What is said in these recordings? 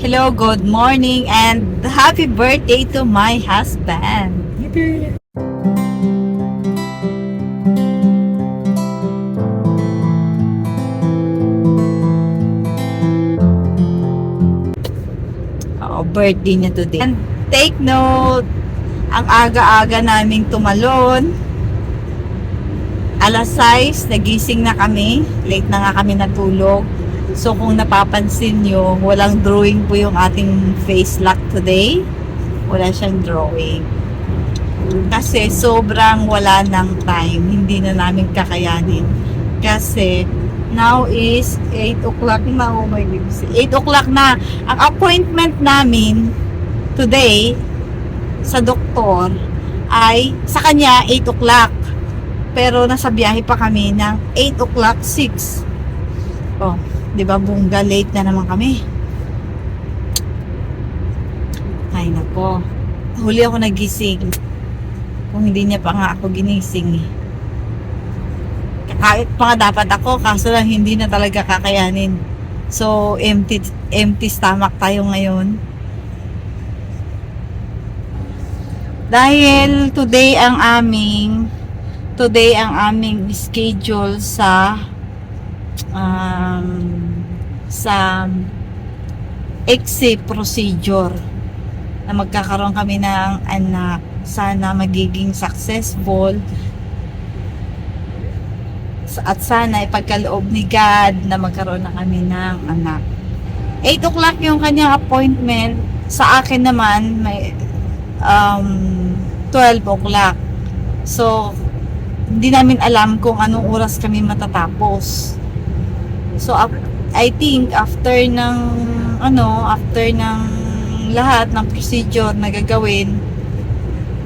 Hello, good morning, and happy birthday to my husband. Oo, birthday niya today. And take note, ang aga-aga naming tumalon. Alas 6, nagising na kami. Late na nga kami natulog. So kung napapansin nyo, walang drawing po yung ating face lock today. Wala siyang drawing. Kasi sobrang wala ng time. Hindi na namin kakayanin. Kasi now is 8 o'clock na. Oh my goodness. 8 o'clock na. Ang appointment namin today sa doktor ay sa kanya 8 o'clock. Pero nasa biyahe pa kami ng 8 o'clock 6. Oh, 'di ba bungga late na naman kami. Ay nako. Huli ako nagising. Kung hindi niya pa nga ako ginising eh. Kahit pa nga dapat ako, kaso lang hindi na talaga kakayanin. So, empty empty stomach tayo ngayon. Dahil today ang aming today ang aming schedule sa um, sa exit procedure na magkakaroon kami ng anak. Sana magiging successful. At sana ipagkaloob ni God na magkaroon na kami ng anak. 8 o'clock yung kanyang appointment. Sa akin naman may um, 12 o'clock. So hindi namin alam kung anong oras kami matatapos. So, I think after ng ano, after ng lahat ng procedure na gagawin,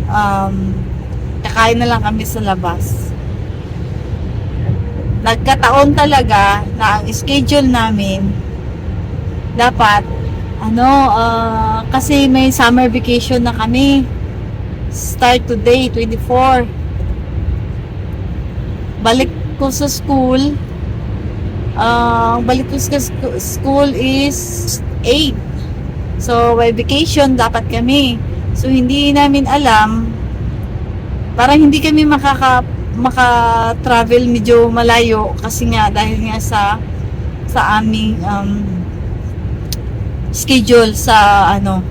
um, kakain na lang kami sa labas. Nagkataon talaga na ang schedule namin dapat ano, ah, kasi may summer vacation na kami. Start today, 24 balik ko sa school uh, balik ko sa sc- school is 8 so by vacation dapat kami. So hindi namin alam. Parang hindi kami makaka maka travel medyo malayo kasi nga dahil nga sa sa aming um, schedule sa ano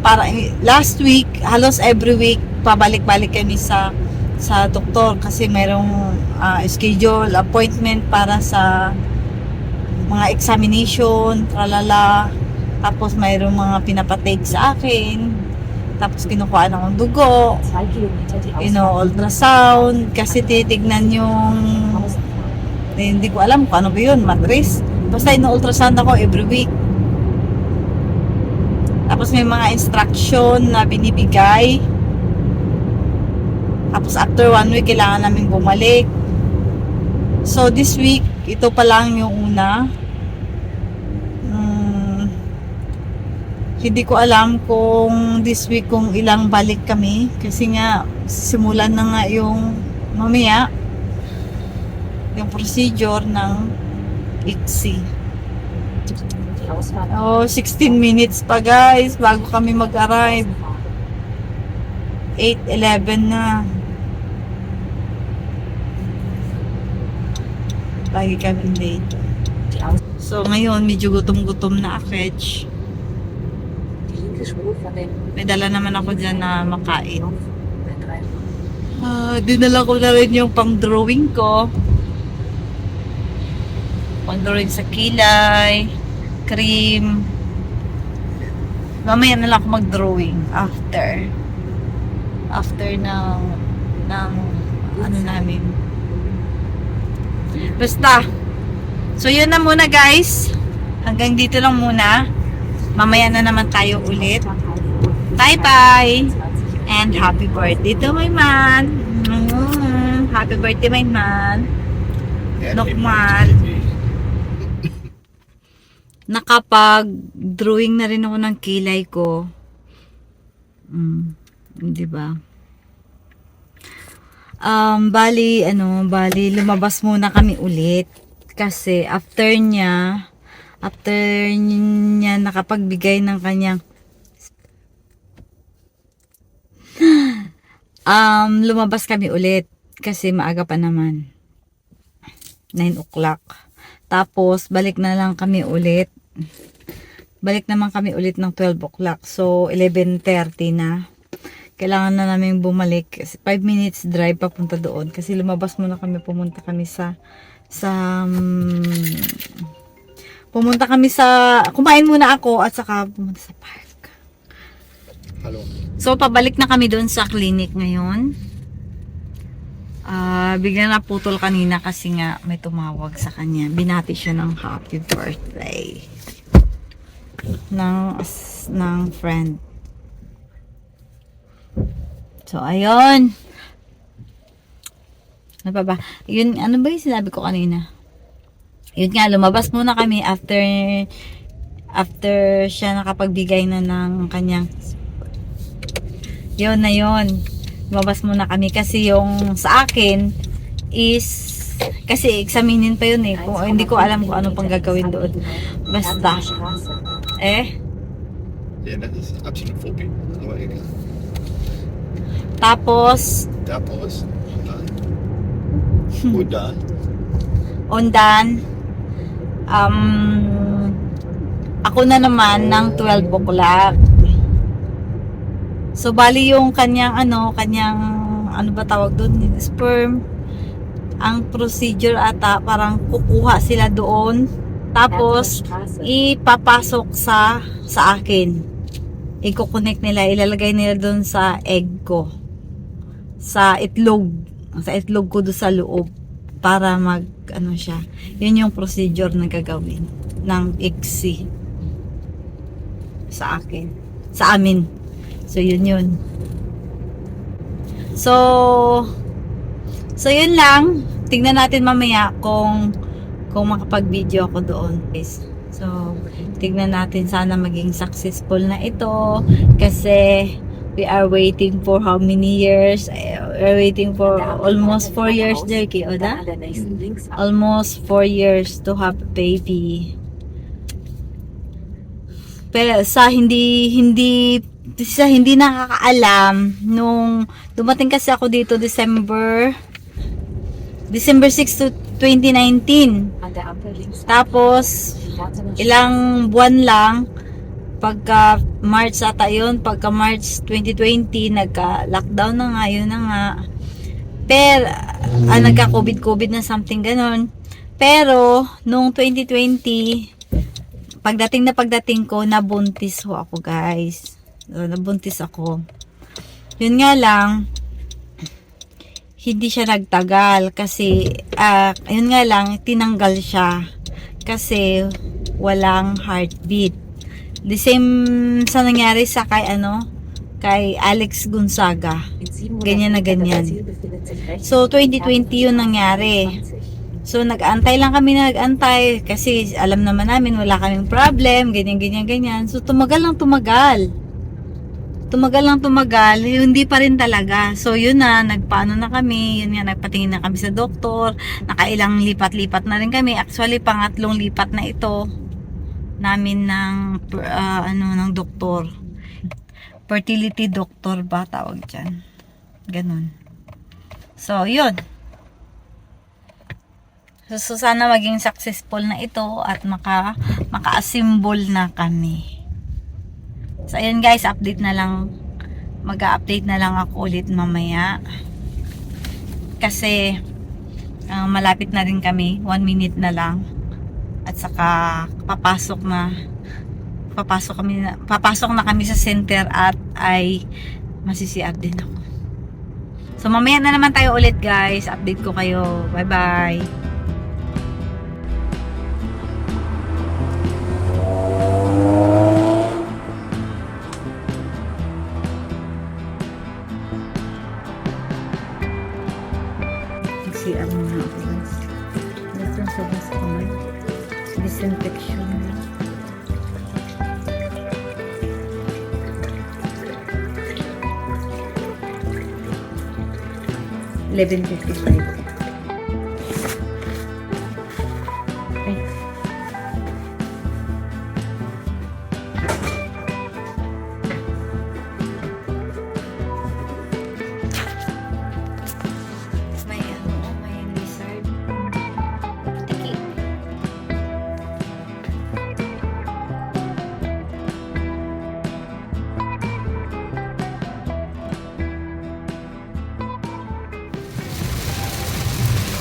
para last week halos every week pabalik-balik kami sa sa doktor kasi merong ah, schedule, appointment para sa mga examination, tralala. Tapos mayroong mga pinapatake sa akin. Tapos kinukuha ng dugo, you know, ultrasound, kasi titignan yung, eh, hindi ko alam kung ano ba yun, matris. Basta ino-ultrasound ako every week. Tapos may mga instruction na binibigay. Tapos after one week, kailangan namin bumalik. So this week, ito pa lang yung una. Hmm, hindi ko alam kung this week kung ilang balik kami. Kasi nga, simulan na nga yung mamaya yung procedure ng ICSI. Oh, 16 minutes pa guys bago kami mag-arrive. 8.11 na. Lagi kami late. So ngayon, medyo gutom-gutom na aketch. May dala naman ako dyan na makain. Ah, dinala ko na rin yung pang-drawing ko. Pang-drawing sa kilay, cream. Mamaya na lang ako mag-drawing after. After ng ng ano namin. Basta. So yun na muna guys. Hanggang dito lang muna. Mamaya na naman tayo ulit. Bye-bye. And happy birthday to my man. Mm, Happy birthday my man. Nokmal. Nakapag-drawing na rin ako ng kilay ko. Mm, di ba? Um, bali, ano, bali, lumabas muna kami ulit. Kasi, after niya, After niya nakapagbigay ng kanyang um, lumabas kami ulit kasi maaga pa naman. 9 o'clock. Tapos, balik na lang kami ulit. Balik naman kami ulit ng 12 o'clock. So, 11.30 na. Kailangan na namin bumalik. 5 minutes drive papunta doon. Kasi lumabas muna kami, pumunta kami sa sa um, pumunta kami sa kumain muna ako at saka pumunta sa park. Hallo. So, pabalik na kami doon sa clinic ngayon. Ah, bigla na putol kanina kasi nga may tumawag sa kanya. Binati siya ng happy birthday. Ng, ng friend. So, ayun. Ano pa ba? Yun, ano ba yung sinabi ko kanina? Yun nga, lumabas muna kami after after siya nakapagbigay na ng kanyang yun na yun. Lumabas muna kami kasi yung sa akin is kasi examinin pa yun eh. Kung, hindi ko alam kung ano pang gagawin doon. Basta. Eh, Ja, das ist absolut vorbei. Tapos, Da Pause. Und dann? on Und dann? done, um, ako na naman ng 12 o'clock. So, bali yung kanyang, ano, kanyang, ano ba tawag doon? Sperm. Ang procedure ata, parang kukuha sila doon. Tapos, ipapasok sa, sa akin. Iko-connect nila, ilalagay nila doon sa egg ko. Sa itlog. Sa itlog ko doon sa loob. Para mag, ano siya. Yun yung procedure na gagawin ng ICSI. Sa akin. Sa amin. So, yun yun. So, so yun lang. Tingnan natin mamaya kung kung makapag-video ako doon. guys. So, tignan natin sana maging successful na ito kasi we are waiting for how many years? We're waiting for almost 4 years there, Oda. Almost 4 years to have a baby. Pero sa hindi hindi sa hindi nakakaalam nung dumating kasi ako dito December December 6 to 2019. Tapos ilang buwan lang pagka March ata yun, pagka March 2020 nagka-lockdown na nga, yun na nga. Pero ah, nagka-COVID-COVID na something ganon. Pero nung 2020 pagdating na pagdating ko, nabuntis ho ako, guys. So, nabuntis ako. Yun nga lang, hindi siya nagtagal kasi, ah, yun nga lang, tinanggal siya. Kasi, walang heartbeat. The same sa nangyari sa kay ano, kay Alex Gonzaga. Ganyan na ganyan. So, 2020 yun nangyari. So, nag-antay lang kami na nag-antay kasi alam naman namin wala kaming problem, ganyan, ganyan, ganyan. So, tumagal lang tumagal. Tumagal lang tumagal, hindi pa rin talaga. So, yun na, nagpaano na kami, yun nga, nagpatingin na kami sa doktor, nakailang lipat-lipat na rin kami. Actually, pangatlong lipat na ito namin ng, ah, ano, ng doktor. Fertility doctor ba tawag dyan? Ganon. So, yun. So, so, sana maging successful na ito at maka, maka-assemble na kami. So, ayun guys, update na lang. Mag-update na lang ako ulit mamaya. Kasi, ah, malapit na rin kami. One minute na lang. At saka, papasok na papasok kami na, papasok na kami sa center at ay masisiar din ako. So, mamaya na naman tayo ulit guys. Update ko kayo. Bye-bye. CR 1155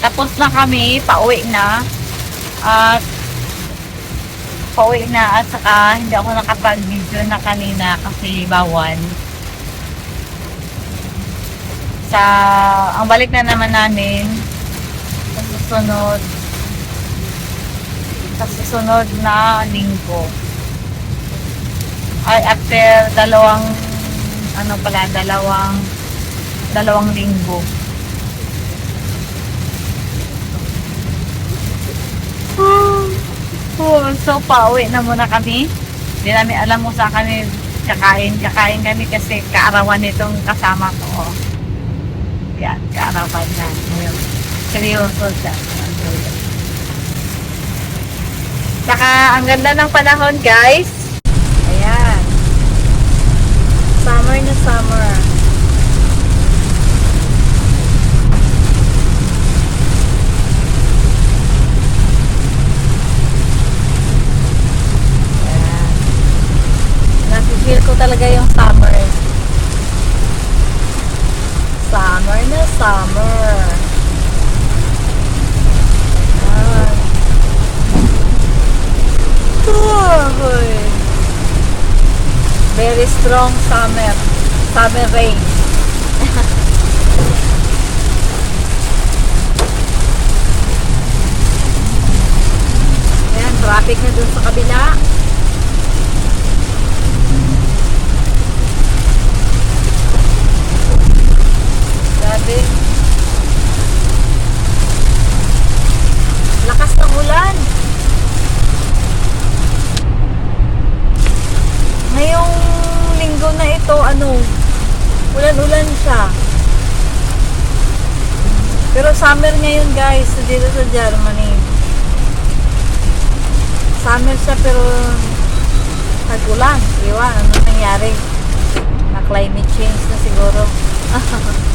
tapos na kami, pauwi na. At pauwi na at saka hindi ako nakapag-video na kanina kasi bawal. Sa ang balik na naman namin sa susunod sa susunod na linggo. Ay after dalawang ano pala, dalawang dalawang linggo. Oh, so pauwi na muna kami. Hindi namin alam mo sa kami kakain. Kakain kami kasi kaarawan nitong kasama ko. Yan, kaarawan na. Ngayon, Seryoso siya. Saka, ang ganda ng panahon, guys. Ayan. Summer na summer. Ayan. Nasi-feel ko talaga yung summer. Summer na summer. Ayan. Uy. Very strong summer. Summer rain. Ayan, traffic na dun sa kabila. Grabe. Lakas ng ulan. Ngayong linggo na ito, ano, ulan-ulan siya. Pero summer ngayon guys, dito sa Germany. Summer siya pero nag-ulan. Iwan, ano nangyari? Na climate change na siguro.